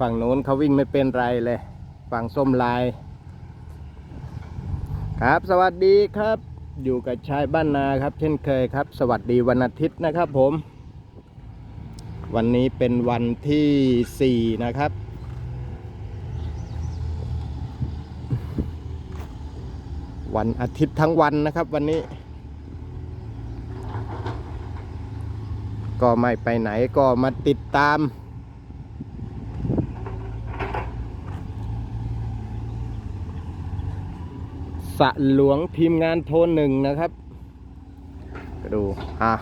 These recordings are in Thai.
ฝั่งโน้นเขาวิ่งไม่เป็นไรเลย ฝั่งส้มลาย ครับสวัสดีครับ อยู่กับชายบ้านนาครับ เช่นเคยครับ สวัสดีวันอาทิตย์นะครับผม วันนี้เป็นวันที่ 4 นะครับวันอาทิตย์ทั้งวันนะครับวันนี้ ก็ไม่ไปไหนก็มาติดตาม สะหลวงทีมงานโทนหนึ่งนะครับ ก็ดูอะ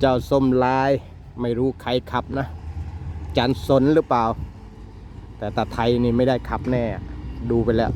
เจ้าส้มลายไม่รู้ใครขับนะ จันสนหรือเปล่า แต่ตาไทยนี่ไม่ได้ขับแน่ ดูไปแล้ว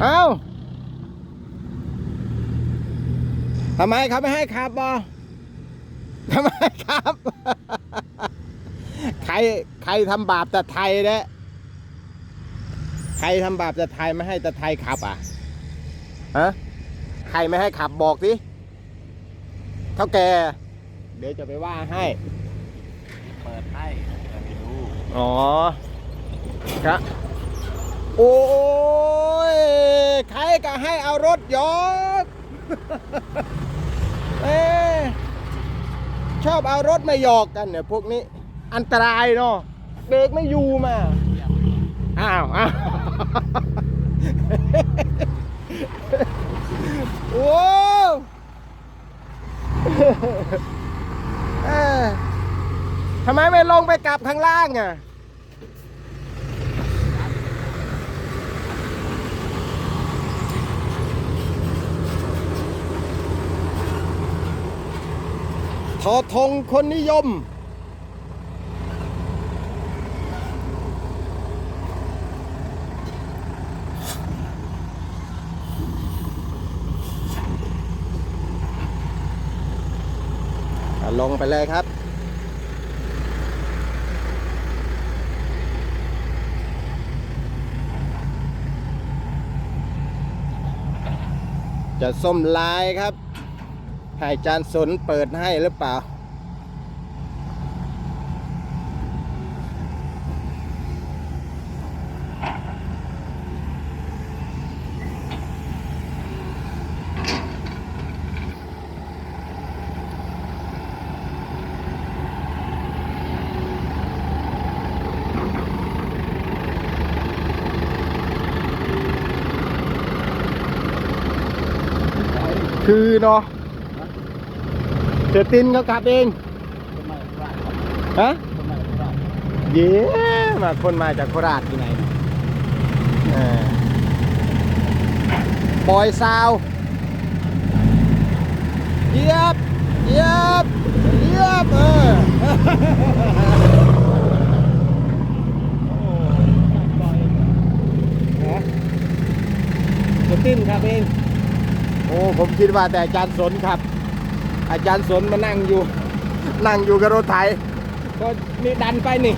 เอา ทำไมเขาไม่ให้ขับบอทำไมครับ ใครใครทำบาปแต่ไทยเด้ใครทำบาปแต่ไทยไม่ให้แต่ไทยขับอะฮะใครไม่ให้ขับบอกสิเท่าแก เดี๋ยวจะไปว่าให้ เปิดให้แต่ไม่รู้อ๋อครับโอ้ย ใครก็ให้เอารถยก เอชอบเอารถมาหยอกกันเนี่ยพวกนี้ อันตรายเนาะเบรกไม่อยู่มา อ้าวอ้าวโอ้ทำไมไม่ลงไปกลับข้างล่างอะ อทงคนนิยม ลงไปเลยครับจะส้มลายครับ ให้จานสนเปิดให้หรือเปล่า คือเนาะ สือตินเขากลับเองฮะเย้มาคนมาจากโคราชที่ไหนบอยซาวเยียบเยียบเยียบเออฮะเสือตินครับเอง โอ้ ผมคิดว่าแต่อาจารย์สนครับ อาจารย์สนมานั่งอยู่ นั่งอยู่กับรถไถก็นี่ดันไปนี่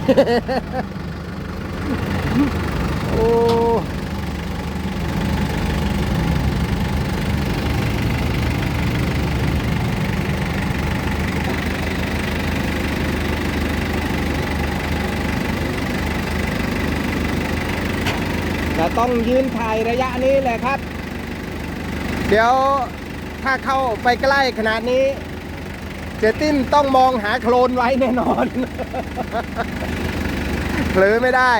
โอ้จะต้องยืนถ่ายระยะนี้แหละครับ เดี๋ยว ถ้าเข้าไปใกล้ขนาดนี้ เจติ้นต้องมองหาโคลนไว้แน่นอนเผลอไม่ได้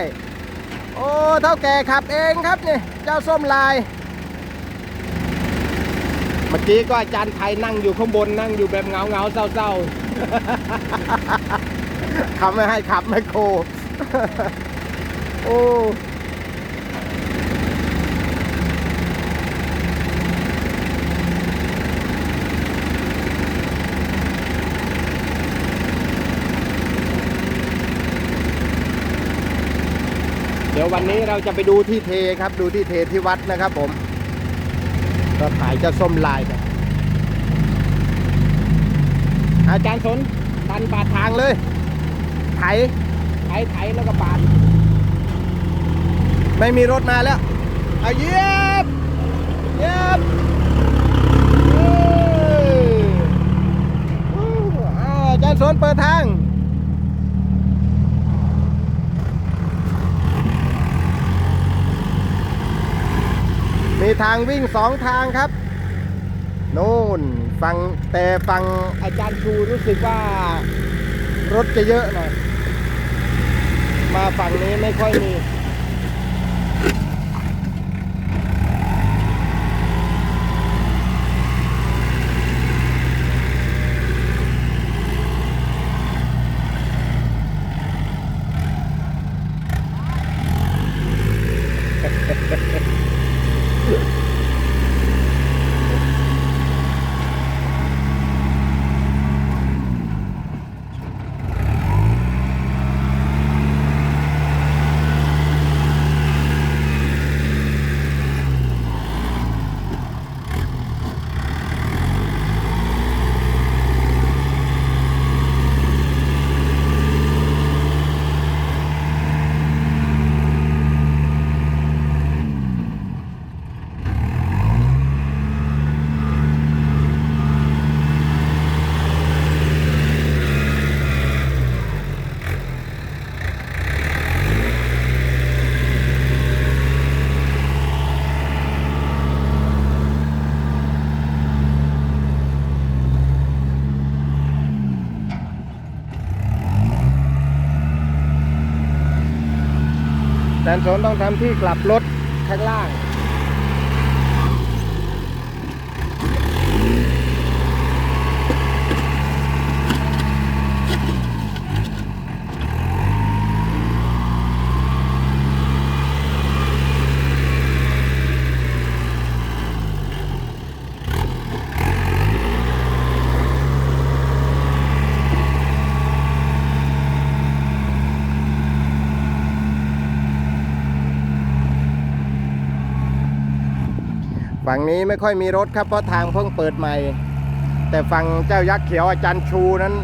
โอ้เท่าแก่ขับเองครับเนี่ยเจ้าส้มลาย เมื่อกี้ก็อาจารย์ไทยนั่งอยู่ข้างบนนั่งอยู่แบบเงาเงาเศร้าๆเขาไม่ให้ขับไมคโค โอ้ ดี๋ยววันนี้เราจะไปดูที่เทครับ ดูที่เทที่วัดนะครับผม ก็ถ่ายเจะส้มลายไปอาจารย์สนดันปาดทางเลย ไถ ไถ ไถ แล้วก็ปาด ไม่มีรถมาแล้วเอาเยียบเยียบเอ้ยอ้าวอาจารย์สนเปิดทาง มีทางวิ่งสองทางครับนู่นฟังแต่ฟังอาจารย์ชูรู้สึกว่ารถจะเยอะหน่อยมาฝั่งนี้ไม่ค่อยมี แสนสนต้องทำที่กลับรถข้างล่าง ฝั่งนี้ไม่ค่อยมีรถครับเพราะทางเพิ่งเปิดใหม่ แต่ฝั่งเจ้ายักษ์เขียวอาจารย์ชูนั้น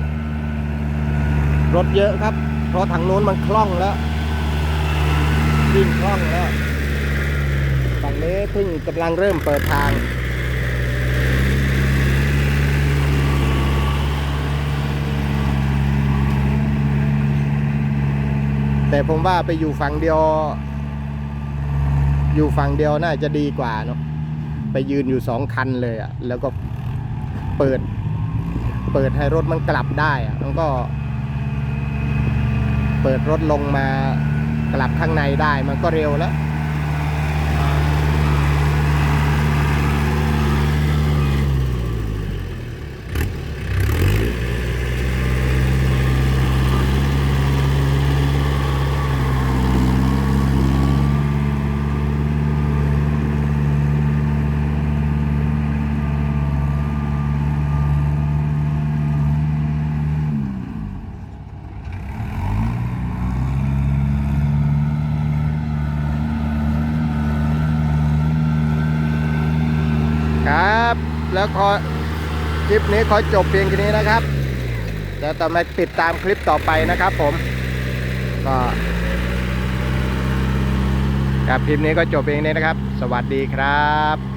รถเยอะครับ เพราะทางนู้นมันคล่องแล้ววิ่งคล่องแล้วฝั่งนี้เพิ่งกำลังเริ่มเปิดทางแต่ผมว่าไปอยู่ฝั่งเดียว อยู่ฝั่งเดียวน่าจะดีกว่าเนาะ ไปยืนอยู่สองคันเลยอะ่ะ แล้วก็เปิด เปิดให้รถมันกลับได้อะมันก็ เปิดรถลงมากลับข้างในได้มันก็เร็วแล้ว ครับ แล้วขอคลิปนี้ขอจบเพียงแค่นี้นะครับเดี๋ยวต่อมาติดตามคลิปต่อไปนะครับ ผมก็ครับคลิปนี้ก็จบเพียงนี้นะครับ สวัสดีครับ